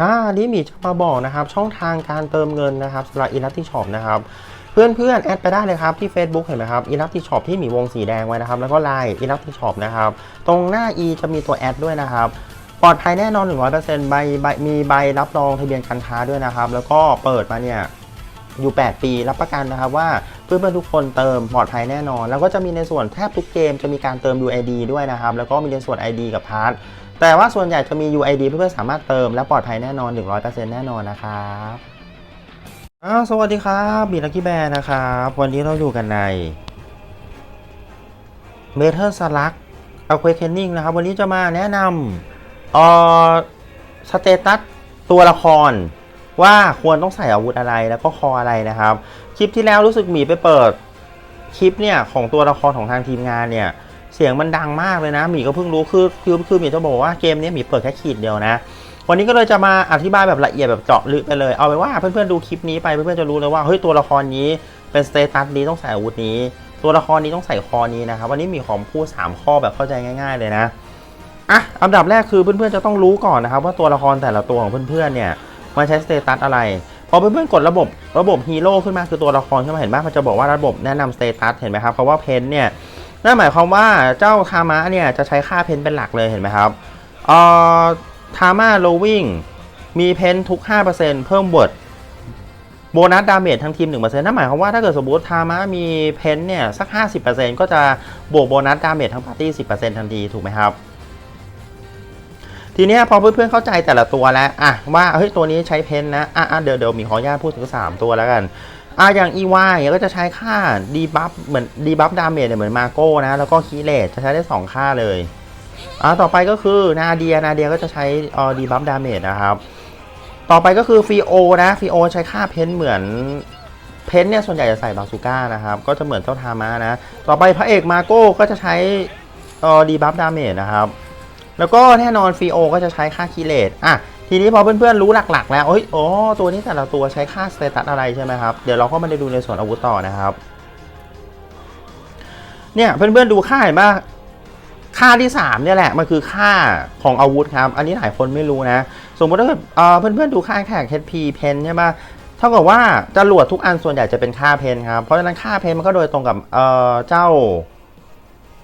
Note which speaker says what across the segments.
Speaker 1: อ่านี่มีจะมาบอกนะครับช่องทางการเติมเงินนะครับสำหรับอิน f ั t ช็อปนะครับเพื่อนเพื่อนๆแอดไปได้เลยครับที่ Facebook เห็นไหมครับอิน f ั t ช็อปที่มีวงสีแดงไว้นะครับแล้วก็ไลน์อิน f ั t ช็อปนะครับตรงหน้า e จะมีตัวแอดด้วยนะครับปลอดภัยแน่นอน 100%ใบใบมีใบรับรองทะเบียนการค้าด้วยนะครับ แล้วก็เปิดมาเนี่ยอยู่ 8 ปีรับประกันนะครับว่า เพื่อนๆทุกคนเติมปลอดภัยแน่นอน แล้วก็จะมีในส่วนแทบทุกเกมจะมีการเติม UID ด้วยนะครับ แล้วก็มีในส่วน ID กับพาร์ทแต่ว่าส่วนใหญ่จะมี UID เพื่อนๆสามารถเติมและปลอดภัยแน่นอน 100%แน่นอนนะครับสวัสดีครับบีลักกี้แบร์นะครับวันนี้เราอยู่กันในเมเทอร์สลักอ q u a k e n i n g นะครับ วันนี้จะมาแนะนำเอ่อสเตตัสตัวละครว่าควรต้องใส่อาวุธอะไรแล้วก็คออะไรนะครับ คลิปที่แล้วรู้สึกหมีไปเปิดคลิปเนี่ยของตัวละครของทางทีมงานเนี่ยเสียงมันดังมากเลยนะหมีก็เพิ่งรู้คือคือคือหมีจะบอกว่าเกมนี้หมีเปิดแค่ขีดเดียวนะ วันนี้ก็เลยจะมาอธิบายแบบละเอียดแบบเจาะลึกไปเลยเอาไปนว่าเพื่อนๆดูคลิปนี้ไปเพื่อนๆจะรู้เลยว่าเฮ้ยตัวละครนี้เป็นสเตตัสนี้ต้องใส่อาวุธนี้ ตัวละครนี้ต้องใส่คอนี้นะครับวันนี้มีของพูด3ข้อแบบเข้าใจง่าย ๆเลยนะอะอันดับแรกคือเพื่อนๆจะต้องรู้ก่อนนะครับว่าตัวละครแต่ละตัวของเพื่อนๆเนี่ยมันใช้สเตตัสอะไร อเพื่อนๆกดระบบระบบฮีโร่ขึ้นมาคือตัวละครขึ้นมาเห็นไหมมันจะบอกว่าระบบแนะนำสเตตัสเห็นไหมครับเพราะว่าเพนเนี่ยนั่นหมายความว่าเจ้าทามะเนี่ยจะใช้ค่าเพนเป็นหลักเลยเห็นไหมครับเอ่อทามาโลวิ่งมีเพนทุก 5%เพิ่มบทโบนัสดาเมจทั้งทีม 1%นั่นหมายความว่าถ้าเกิดสมมติทามะมีเพนเนี่ยสัก 50%ก็จะบวกโบนัสดาเมจทั้งปาร์ตี้ 10%ทันทีถูกไหมครับ ทีนี้พอเพื่อนๆเข้าใจแต่ละตัวแล้วอะว่าเฮ้ยตัวนี้ใช้เพนนะอะเดี๋ยวเดี๋ยวมีขออนุญาตพูดถึง 3 ตัวแล้วกันอะอย่างอีวายก็จะใช้ค่าดีบัฟเหมือนดีบัฟดาเมจเนี่ยเหมือนมาโก้นะ แล้วก็คีเลตจะใช้ได้ 2 ค่าเลยอะต่อไปก็คือนาเดียนาเดียก็จะใช้ออดีบัฟดาเมจนะครับต่อไปก็คือฟีโอนะฟีโอใช้ค่าเพนเหมือนเพนเนี่ยส่วนใหญ่จะใส่บาซูก้านะครับก็จะเหมือนเจ้าทามานะ ต่อไปพระเอกมาโก้ก็จะใช้ออดีบัฟดาเมจนะครับ แล้วก็แน่นอนฟีโอก็จะใช้ค่าคีเลตอะทีนี้พอเพื่อนๆรู้หลักๆ แล้วเอ้ยโอ้ตัวนี้แต่ละตัวใช้ค่าสเตตัสอะไรใช่ไหมครับ เดี๋ยวเราก็มาได้ดูในส่วนอาวุธต่อนะครับ เนี่ยเพื่อนๆดูค่าเห็นปะค่าที่3เนี่ยแหละมันคือค่าของอาวุธครับ อันนี้หลายคนไม่รู้นะ สมมติถ้าเกิดเพื่อนๆดูค่าแข่ง HP เพนใช่ปะเท่ากับว่าจรวดทุกอันส่วนใหญ่จะเป็นค่าเพนครับ เพราะฉะนั้นค่าเพนมันก็โดยตรงกับเเจ้า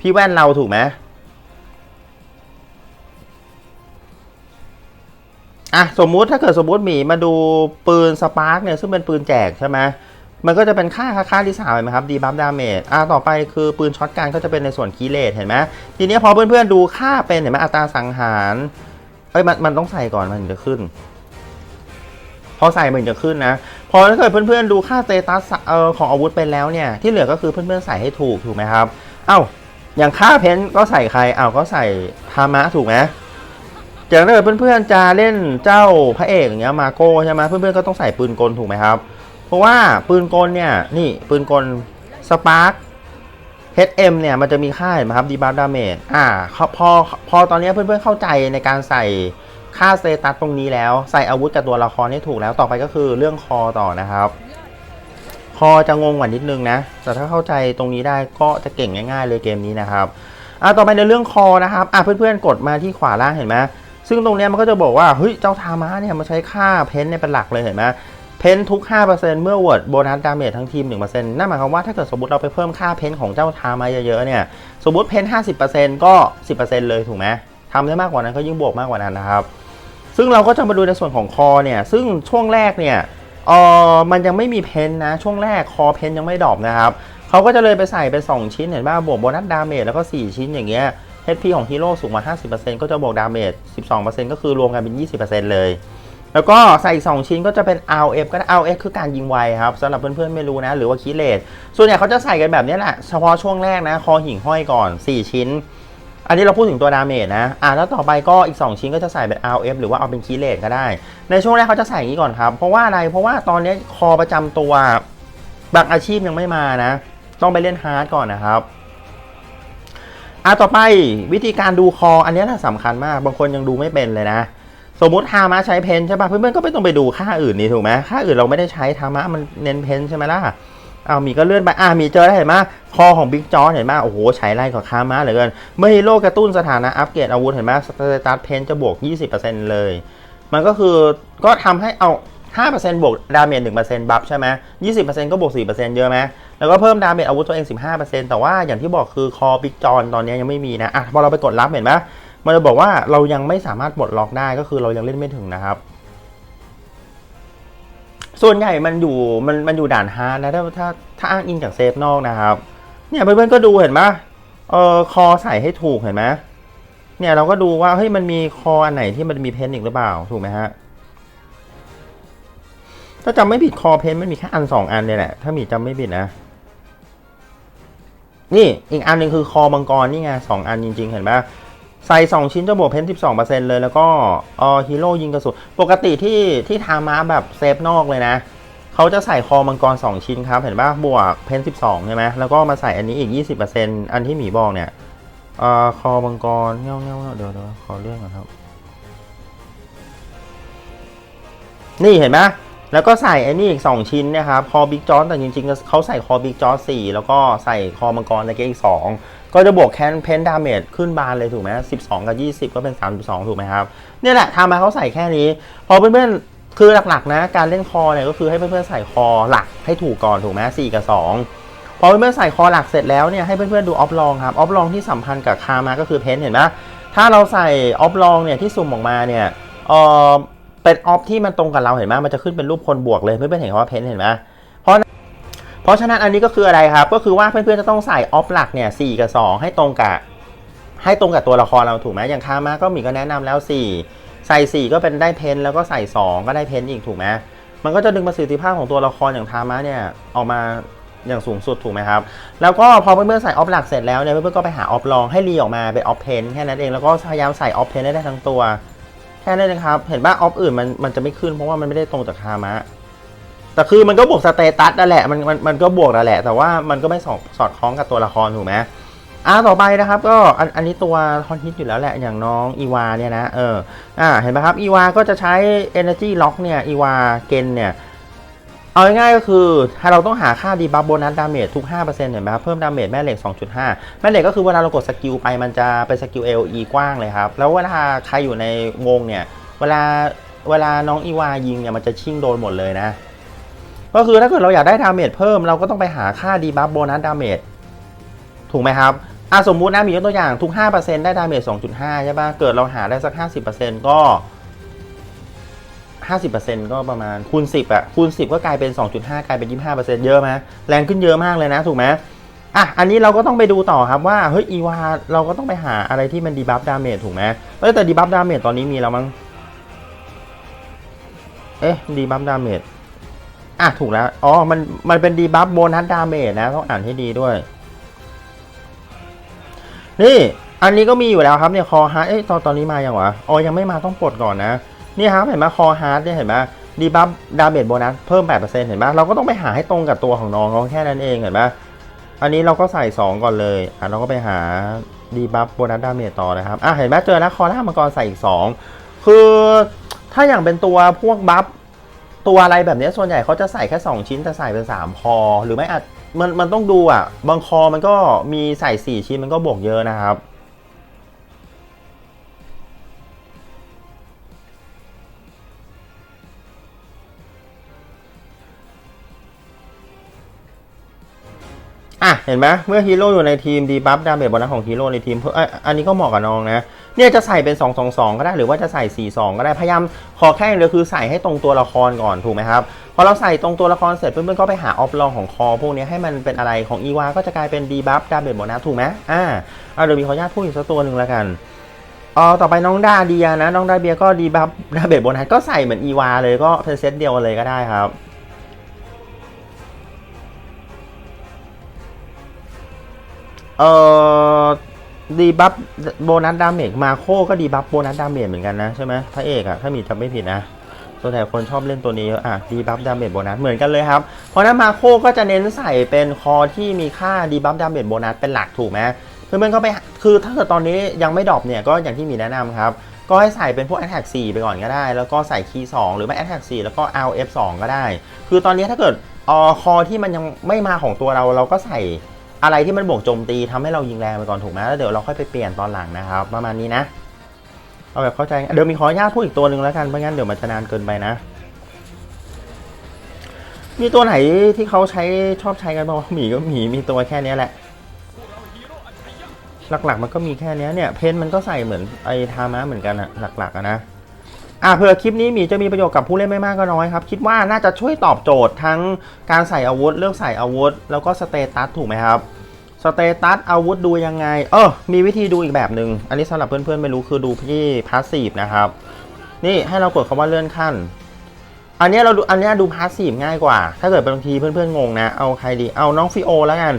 Speaker 1: พี่แว่นเราถูกไหม อะสมมุติถ้าเกิดสมมุติหมีมาดูปืนสปาร์กเนี่ยซึ่งเป็นปืนแจกใช่ไหมมันก็จะเป็นค่าค่าค่าที่สามเห็นไหมครับดีบัฟดาเมจอะต่อไปคือปืนช็อตกันก็จะเป็นในส่วนคีเลตเห็นไหมทีนี้พอเพื่อนๆดูค่าเป็นเห็นไหมอัตราสังหารเอ้ยมันมันต้องใส่ก่อนมันถึงจะขึ้น พอใส่มันจะขึ้นนะ พอถ้าเกิดเพื่อนๆดูค่าสเตตัสเอ่อของอาวุธไปแล้วเนี่ย ที่เหลือก็คือเพื่อนๆใส่ให้ถูกถูกไหมครับ เอ้าอย่างค่าเพนก็ใส่ใครเอ้าก็ใส่พามะถูกไหม อย่างถ้าเกิดเพื่อนๆจะเล่นเจ้าพระเอกอย่างเงี้ยมาโก้ใช่ไหมเพื่อนๆก็ต้องใส่ปืนกลถูกไหมครับ เพราะว่าปืนกลเนี่ยนี่ปืนกลสปาร์ค HM เนี่ยมันจะมีค่าเห็นไหมครับดีบัฟดาเมจอ่าพอพอตอนนี้เพื่อนๆเข้าใจในการใส่ค่าสเตตัสตรงนี้แล้ว ใส่อาวุธกับตัวละครให้ถูกแล้วต่อไปก็คือเรื่องคอต่อนะครับ คอจะงงกว่านิดนึงนะ แต่ถ้าเข้าใจตรงนี้ได้ก็จะเก่งง่าย ๆ เลยเกมนี้นะครับอ่าต่อไปในเรื่องคอนะครับอ่าเพื่อนๆกดมาที่ขวาล่างเห็นไหม ซึ่งตรงเนี้ยมันก็จะบอกว่าเฮ้ยเจ้าทามาเนี่ยมันใช้ค่าเพนเนี่ยเป็นหลักเลยเห็นไหมเพนทุก 5%เมื่อเวิร์ดโบนัสดาเมจทั้งทีม 1%นั่นหมายความว่าถ้าเกิดสมมติเราไปเพิ่มค่าเพนของเจ้าทามาเยอะๆเนี่ย สมมติเพน50%ก็ 10%เลยถูกไหมทำได้มากกว่านั้นก็ยิ่งบวกมากกว่านั้นนะครับ ซึ่งเราก็จะมาดูในส่วนของคอเนี่ย ซึ่งช่วงแรกเนี่ยเออมันยังไม่มีเพนนะ ช่วงแรกคอเพนยังไม่ดรอปนะครับเขาก็จะเลยไปใส่เป็น2ชิ้นเห็นป่ะบวกโบนัสดาเมจแล้วก็ 4 ชิ้นอย่างเงี้ย HP ของฮีโร่สูงมา50%ก็จะบวกดาเมจ 12%ก็คือรวมกันเป็น 20%เลย แล้วก็ใส่อีก2ชิ้นก็จะเป็น RF ก็ได้ RF คือการยิงไวครับสำหรับเพื่อนๆไม่รู้นะ หรือว่าคีเลตส่วนใหญ่เขาจะใส่กันแบบนี้แหละเฉพาะช่วงแรกนะ คอหิ่งห้อยก่อน 4 ชิ้น อันนี้เราพูดถึงตัวดาเมจนะอะแล้วต่อไปก็อีก 2 ชิ้นก็จะใส่เป็น RF หรือว่าเอาเป็นคีเลตก็ได้ ในช่วงแรกเขาจะใส่อย่างนี้ก่อนครับ เพราะว่าอะไรเพราะว่าตอนนี้คอประจำตัวบางอาชีพยังไม่มานะ ต้องไปเล่นฮาร์ดก่อนนะครับ อะต่อไปวิธีการดูคอ อันนี้น่าสำคัญมาก บางคนยังดูไม่เป็นเลยนะ สมมติทามาใช้เพนใช่ปะเพื่อนๆก็ไม่ต้องไปดูค่าอื่นนี่ถูกไหมค่าอื่นเราไม่ได้ใช้ทามะมันเน้นเพนใช่ไหมล่ะเอามีก็เลื่อนไปอ่ามีเจอได้เห็นไหมคอของบิ๊กจอเห็นไหมโอ้โหใช้ไล่กับคามาเหลือเกิน เมื่อฮีโร่กระตุ้นสถานะอัปเกรดอาวุธเห็นไหมสเตตัสเพนจะบวก 20%เลย มันก็คือก็ทำให้เอา5%บวกดาเมจ1%บัฟใช่ไหม20%ก็บวก4%เยอะไหม แล้วก็เพิ่มดาเมจอาวุธตัวเอง 15%แต่ว่าอย่างที่บอกคือคอบิ๊กจอนตอนนี้ยังไม่มีนะอะพอเราไปกดรับเห็นไหมมันจะบอกว่าเรายังไม่สามารถปลดล็อกได้ก็คือเรายังเล่นไม่ถึงนะครับ ส่วนใหญ่มันอยู่มันมันอยู่ด่านฮาร์ดนะถ้าถ้าถ้าอ้างอิงจากเซฟนอกนะครับ เนี่ยเพื่อนๆก็ดูเห็นไหมเออคอใส่ให้ถูกเห็นไหมเนี่ยเราก็ดูว่าเฮ้ยมันมีคออันไหนที่มันมีเพนอีกหรือเปล่าถูกไหมฮะถ้าจำไม่ผิดคอเพนมันมีแค่อันสองอันเนี่ยแหละถ้ามีจำไม่ผิดนะ นี่อีกอันหนึ่งคือคอมังกรนี่ไงสองอันจริง ๆ เห็นปะใส่สองชิ้นจะบวกเพนสิบสองเปอร์เซ็นเลย แล้วก็เออฮีโร่ยิงกระสุนปกติที่ที่ทามาแบบเซฟนอกเลยนะเขาจะใส่คอมังกร 2 ชิ้นครับ เห็นปะบวกเพนสิบสองใช่ไหมแล้วก็มาใส่อันนี้อีก 20%อันที่หมีบอกเนี่ยเอ่อคอมังกรเงี้ยวเงี้ยวเดี๋ยวเดี๋ยวขอเรื่องก่อนครับ นี่เห็นไหม แล้วก็ใส่ไอ้นี่อีก 2 ชิ้นนะครับคอบิ๊กจอสแต่จริงๆเขาใส่คอบิ๊กจอสสี่แล้วก็ใส่คอมังกรในเกมอีก 2 ก็จะบวกแคนเพนดาเมจขึ้นบานเลยถูกไหม12กับ20ก็เป็น32ถูกไหมครับเนี่ยแหละทำมาเขาใส่แค่นี้ พอเพื่อนๆคือหลักๆนะการเล่นคอเนี่ยก็คือให้เพื่อนๆใส่คอหลักให้ถูกก่อนถูกไหม4กับ2พอเพื่อนๆใส่คอหลักเสร็จแล้วเนี่ยให้เพื่อนๆดูออฟลองครับออฟลองที่สัมพันธ์กับคามาก็คือเพนเห็นไหมถ้าเราใส่ออฟลองเนี่ยที่สุ่มออกมาเนี่ยเออ เป็นออฟที่มันตรงกับเราเห็นไหมมันจะขึ้นเป็นรูปคนบวกเลยเพื่อนๆเห็นว่าเพนเห็นไหมเพราะเพราะฉะนั้นอันนี้ก็คืออะไรครับ ก็คือว่าเพื่อนๆจะต้องใส่ออฟหลักเนี่ยสกับ2 ให้ตรงกับให้ตรงกับตัวละครเราถูกไหมอย่างคามาก็มีก็แนะนำแล้ว 4 ใส่ 4 ก็เป็นได้เพนแล้วก็ใส่ 2 ก็ได้เพนอีกถูกไหมมันก็จะดึงประสิทธิภาพของตัวละครอย่างทามาเนี่ยออกมาอย่างสูงสุดถูกไหมครับ แล้วก็พอเพื่อนๆใส่ออฟหลักเสร็จแล้วเนี่ยเพื่อนๆก็ไปหาออฟลองให้รีออกมาเป็นออฟเพนแค่นั้นเองแล้วก็พยายามใส่ออฟเพนได้ทั้งตัว ค่นั้นเองครับ เห็นป่ะออฟอื่นมันมันจะไม่ขึ้นเพราะว่ามันไม่ได้ตรงจากคามะ แต่คือมันก็บวกสเตตัสนั่นแหละมันมันมันก็บวกนั่นแหละ แต่ว่ามันก็ไม่สอดสอดคล้องกับตัวละครถูกไหมอ่าต่อไปนะครับก็อันอันนี้ตัวคอนฮิตอยู่แล้วแหละอย่างน้องอีวาเนี่ยนะเอออ่าเห็นไหมครับอีวาก็จะใช้ Energy Lock เนี่ยอีวาเกนเนี่ย เอาง่ายๆก็คือถ้าเราต้องหาค่าดีบัฟโบนัสดาเมจทุก 5%เห็นไหมครับเพิ่มดาเมจแม่เหล็ก 2.5 แม่เหล็กก็คือเวลาเรากดสกิลไปมันจะเป็นสกิล LE กว้างเลยครับ แล้วเวลาใครอยู่ในวงเนี่ย เวลาเวลาน้องอีวายิงเนี่ยมันจะชิ่งโดนหมดเลยนะ ก็คือถ้าเกิดเราอยากได้ดาเมจเพิ่มเราก็ต้องไปหาค่าดีบัฟโบนัสดาเมจถูกไหมครับอะสมมุตินะมียกตัวอย่างทุก 5%ได้ดาเมจ 2.5 ใช่ป่ะเกิดเราหาได้สัก 50%ก็ 50%ก็ประมาณคูณ 10อะคูณ 10 ก็กลายเป็น 2.5 กลายเป็น 25%เยอะไหมแรงขึ้นเยอะมากเลยนะถูกไหมอะอันนี้เราก็ต้องไปดูต่อครับว่าเฮ้ยอีวาเราก็ต้องไปหาอะไรที่มันดีบัฟดาเมจถูกไหมเอ้แต่ดีบัฟดาเมจตอนนี้มีแล้วมั้งเอ๊ะดีบัฟดาเมจอะถูกแล้วอ๋อมันมันเป็นดีบัฟโบนัสดาเมจนะต้องอ่านให้ดีด้วย นี่อันนี้ก็มีอยู่แล้วครับเนี่ยคอฮาร์ดเอ้ยตอนตอนนี้มาอย่างวะอ๋อยังไม่มาต้องปลดก่อนนะ นี่ครับเห็นไหมคอฮาร์ดเนี่ยเห็นไหมดีบัฟดาเมจโบนัสเพิ่ม 8%เห็นไหมเราก็ต้องไปหาให้ตรงกับตัวของน้องเขาแค่นั้นเองเห็นไหมอันนี้เราก็ใส่ 2 ก่อนเลยอะเราก็ไปหาดีบัฟโบนัสดาเมจต่อนะครับอะเห็นไหมเจอแล้วคอล่ามังกรใส่อีก 2 คือถ้าอย่างเป็นตัวพวกบัฟตัวอะไรแบบนี้ส่วนใหญ่เขาจะใส่แค่ 2 ชิ้นแต่ใส่เป็น 3 คอ หรือไม่อาจมันมันต้องดูอะ บางคอมันก็มีใส่ 4 ชิ้นมันก็บวกเยอะนะครับ อะเห็นไหมเมื่อฮีโร่อยู่ในทีมดีบัฟดาเมจบอลของฮีโร่ในทีมเพิ่ออันนี้ก็เหมาะกับน้องนะ เนี่ยจะใส่เป็น 2 2 2 ก็ได้หรือว่าจะใส่ 4 2 ก็ได้พยายามขอแค่เดียวคือใส่ให้ตรงตัวละครก่อนถูกไหมครับพอเราใส่ตรงตัวละครเสร็จเพื่อนๆก็ไปหาออฟลองของคอพวกนี้ให้มันเป็นอะไรของอีวาก็จะกลายเป็นดีบัฟดาเมจบอลถูกไหมอ่าเอาเดี๋ยวมีขออนุญาตพูดอีกสักตัวหนึ่งแล้วกันอ๋อต่อไปน้องดาเดียนะ น้องดาเบียก็ดีบัฟดาเมจบอลก็ใส่เหมือนอีวาเลยก็เป็นเซตเดียวเลยก็ได้ครับ เอ่อดีบัฟโบนัสดาเมจมาโคก็ดีบัฟโบนัสดาเมจเหมือนกันนะใช่ไหมพระเอกอะถ้ามีจำไม่ผิดนะส่วนใหญ่คนชอบเล่นตัวนี้เยอะอะดีบัฟดาเมจโบนัสเหมือนกันเลยครับ เพราะนั้นมาโคก็จะเน้นใส่เป็นคอที่มีค่าดีบัฟดาเมจโบนัสเป็นหลักถูกไหมเพื่อนๆก็ไปคือถ้าเกิดตอนนี้ยังไม่ดรอปเนี่ยก็อย่างที่มีแนะนำครับ ก็ให้ใส่เป็นพวก Attack 4 ไปก่อนก็ได้ แล้วก็ใส่คีย์2หรือไม่ Attack 4 แล้วก็ LF 2 ก็ได้ คือตอนนี้ถ้าเกิดออคอที่มันยังไม่มาของตัวเราเราก็ใส่ อะไรที่มันบวกโจมตีทำให้เรายิงแรงไปก่อนถูกไหมแล้วเดี๋ยวเราค่อยไปเปลี่ยนตอนหลังนะครับ ประมาณนี้นะ เอาแบบเข้าใจ เดี๋ยวมีขออนุญาตพูดอีกตัวหนึ่งแล้วกันไม่งั้นเดี๋ยวมันจะนานเกินไปนะ มีตัวไหนที่เขาใช้ชอบใช้กันบ้างวะหมีก็หมีมีตัวแค่นี้แหละ หลักๆมันก็มีแค่นี้เนี่ย เพนมันก็ใส่เหมือนไอ้ทามะเหมือนกันอะหลักๆอะนะ อะเผื่อคลิปนี้มีจะมีประโยชน์กับผู้เล่นไม่มากก็น้อยครับ คิดว่าน่าจะช่วยตอบโจทย์ทั้งการใส่อาวุธ เลือกใส่อาวุธ แล้วก็สเตตัสถูกไหมครับสเตตัสอาวุธดูยังไง เออมีวิธีดูอีกแบบหนึ่งอันนี้สำหรับเพื่อนๆไม่รู้คือดูที่พาสซีฟนะครับ นี่ให้เรากดคำว่าเลื่อนขั้น อันนี้เราดูอันนี้ดูพาสซีฟง่ายกว่า ถ้าเกิดบางทีเพื่อนๆงงนะ เอาใครดีเอาน้องฟิโอแล้วกัน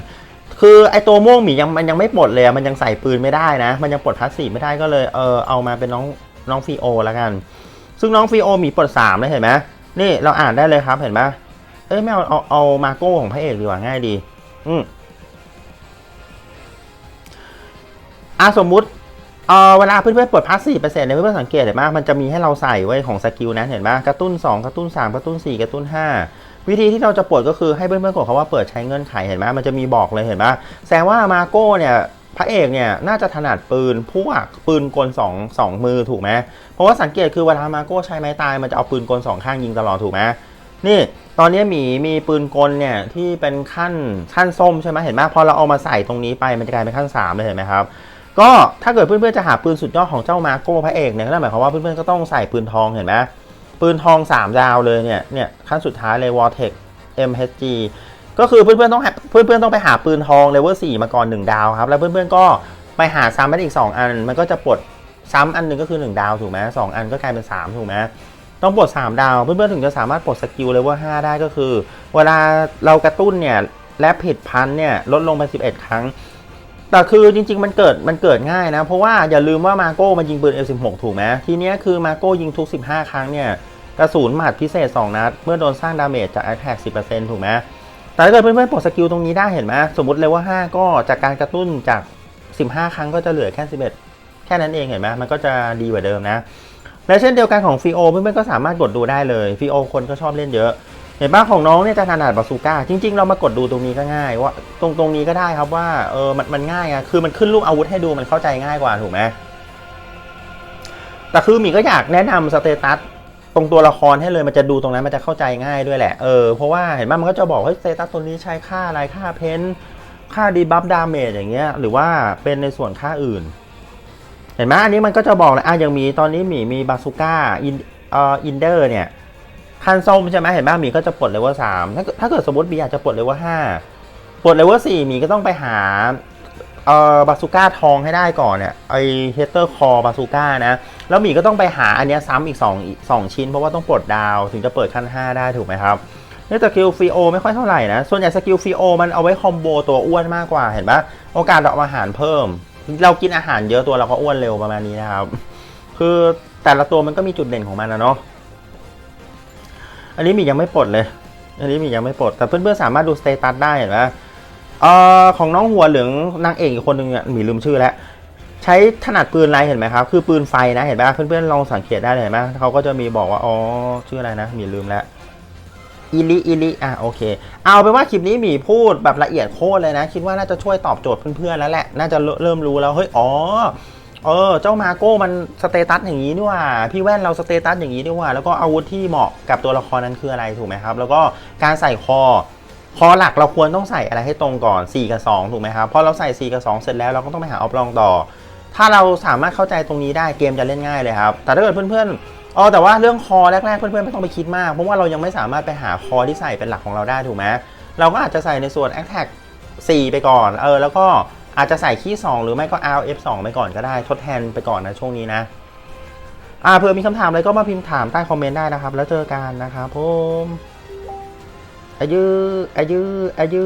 Speaker 1: คือไอตัวม่วงหมียังมันยังไม่ปลดเลยมันยังใส่ปืนไม่ได้นะ มันยังปลดพาสซีฟไม่ได้ก็เลยเออเอามาเป็นน้องน้องฟิโอแล้วกัน ซึ่งน้องฟิโอมีปลดสามเลยเห็นไหมนี่เราอ่านได้เลยครับเห็นไหมเอ้ยไม่เอาเอาเอามาโก้ของพระเอกดีกว่าง่ายดี อืมอะสมมุติเออเวลาเพื่อนๆปลดพาสซีฟเปอร์เซ็นต์เนี่ยเพื่อนๆสังเกตเห็นไหมมันจะมีให้เราใส่ไว้ของสกิลนะเห็นไหมกระตุ้น 2 กระตุ้น 3 กระตุ้น 4 กระตุ้น 5 วิธีที่เราจะปลดก็คือให้เพื่อนๆกดคำว่าเปิดใช้เงื่อนไขเห็นไหมมันจะมีบอกเลยเห็นไหมแสดงว่ามาโก้เนี่ย พระเอกเนี่ยน่าจะถนัดปืนพวกปืนกลสองสองมือถูกไหมเพราะว่าสังเกตคือเวลามาโก้ใช้ไม้ตายมันจะเอาปืนกลสองข้างยิงตลอดถูกไหมนี่ตอนนี้หมีมีปืนกลเนี่ยที่เป็นขั้นขั้นส้มใช่ไหมเห็นไหมพอเราเอามาใส่ตรงนี้ไปมันจะกลายเป็นขั้นสามเลยเห็นไหมครับก็ถ้าเกิดเพื่อนๆจะหาปืนสุดยอดของเจ้ามาโก้พระเอกเนี่ยก็นั่นหมายความว่าเพื่อนๆก็ต้องใส่ปืนทองเห็นไหมปืนทอง 3 ดาวเลยเนี่ยเนี่ยขั้นสุดท้ายเลย Vortex MHG ก็คือเพื่อนๆต้องเพื่อนๆต้องไปหาปืนทองเลเวล4มาก่อน1ดาวครับ แล้วเพื่อนๆก็ไปหาซ้ำมันอีก 2 อัน มันก็จะปลดซ้ำอันหนึ่งก็คือ 1 ดาวถูกไหมสองอันก็กลายเป็น 3 ถูกไหมต้องปลด 3 ดาว เพื่อนๆถึงจะสามารถปลดสกิลเลเวล5ได้ก็คือ เวลาเรากระตุ้นเนี่ยและผิดพันเนี่ยลดลงไป11 ครั้งแต่คือจริงๆ มันเกิดมันเกิดง่ายนะ เพราะว่าอย่าลืมว่ามาโก้มันยิงปืน F16 ถูกไหมทีเนี้ยคือมาโก้ยิงทุก 15 ครั้งเนี่ยกระสุนหมัดพิเศษ 2 นัด เมื่อโดนสร้างดาเมจจาก Attack 10%ถูกไหม แต่ถ้าเกิดเพื่อนๆปลดสกิลตรงนี้ได้เห็นไหมสมมติเลยว่า 5 ก็จากการกระตุ้นจาก 15 ครั้งก็จะเหลือแค่ 11 แค่นั้นเองเห็นไหมมันก็จะดีกว่าเดิมนะ และเช่นเดียวกันของฟีโอเพื่อนๆก็สามารถกดดูได้เลยฟีโอคนก็ชอบเล่นเยอะเห็นบ้าของน้องเนี่ยจะถนัดบาซูก้าจริง ๆ เรามากดดูตรงนี้ก็ง่ายว่าตรงตรงนี้ก็ได้ครับว่าเออมันมันง่ายอะคือมันขึ้นรูปอาวุธให้ดูมันเข้าใจง่ายกว่าถูกไหมแต่คือหมีก็อยากแนะนำสเตตัส ตรงตัวละครให้เลยมันจะดูตรงนั้นมันจะเข้าใจง่ายด้วยแหละเออเพราะว่าเห็นบ้างมันก็จะบอกเฮ้ยสเตตัสตัวนี้ใช้ค่าอะไรค่าเพนค่าดีบัฟดาเมจอย่างเงี้ยหรือว่าเป็นในส่วนค่าอื่น เห็นไหมอันนี้มันก็จะบอกเลยอะยังมีตอนนี้หมีมีบาซูก้าอินเอ่ออินเดอร์เนี่ยคันส้มใช่ไหมเห็นไหมหมีก็จะปลดเลเวลสามถ้าเกิดถ้าเกิดสมมติบีอยากจะปลดเลเวลห้าปลดเลเวลสี่หมีก็ต้องไปหา เอ่อบาซูก้าทองให้ได้ก่อนเนี่ยไอเฮเตอร์คอบาซูก้านะแล้วหมีก็ต้องไปหาอันเนี้ยซ้ำอีก2อีกสองชิ้นเพราะว่าต้องปลดดาวถึงจะเปิดขั้น 5 ได้ถูกไหมครับเนี่สกิลฟรีโอไม่ค่อยเท่าไหร่นะ ส่วนใหญ่สกิลฟรีโอมันเอาไว้คอมโบตัวอ้วนมากกว่าเห็นปะโอกาสดอกอาหารเพิ่ม เรากินอาหารเยอะตัวเราก็อ้วนเร็วประมาณนี้นะครับ คือแต่ละตัวมันก็มีจุดเด่นของมันนะเนาะอันนี้มียังไม่ปลดเลย อันนี้มียังไม่ปลดแต่เพื่อนๆสามารถดูสเตตัสได้เห็นไหม เอ่อของน้องหัวเหลืองนางเอกอีกคนหนึ่งเนี่ยมีลืมชื่อแล้วใช้ถนัดปืนอะไรเห็นไหมครับ คือปืนไฟนะเห็นไหมเพื่อนๆลองสังเกตได้เลยเห็นไหมเขาก็จะมีบอกว่าอ๋อชื่ออะไรนะมีลืมแล้วอิลิอิลิอะโอเค เอาเป็นว่าคลิปนี้มีพูดแบบละเอียดโคตรเลยนะ คิดว่าน่าจะช่วยตอบโจทย์เพื่อนๆแล้วแหละ น่าจะเริ่มรู้แล้วเฮ้ยอ๋อเออเจ้ามาโก้มันสเตตัสอย่างนี้นี่หว่า พี่แว่นเราสเตตัสอย่างนี้นี่หว่า แล้วก็อาวุธที่เหมาะกับตัวละครนั้นคืออะไรถูกไหมครับ แล้วก็การใส่คอ คอหลักเราควรต้องใส่อะไรให้ตรงก่อน 4 กับ 2 ถูกไหมครับพอเราใส่ 4 กับ 2 เสร็จแล้วเราก็ต้องไปหาออฟลองต่อ ถ้าเราสามารถเข้าใจตรงนี้ได้เกมจะเล่นง่ายเลยครับแต่ถ้าเกิดเพื่อนๆอ๋อแต่ว่าเรื่องคอแรกๆเพื่อนๆไม่ต้องไปคิดมากเพราะว่าเรายังไม่สามารถไปหาคอที่ใส่เป็นหลักของเราได้ถูกไหมเราก็อาจจะใส่ในส่วน a t t a c 4 ไปก่อนเออแล้วก็อาจจะใส่คีย์2หรือไม่ก็ R F 2ไปก่อนก็ได้ทดแทนไปก่อนนะช่วงนี้นะอ่าเผื่อมีคำถามอะไรก็มาพิมพ์ถามใต้คอมเมนต์ได้นะครับ แล้วเจอกันนะครับผม อายุอายุอายุ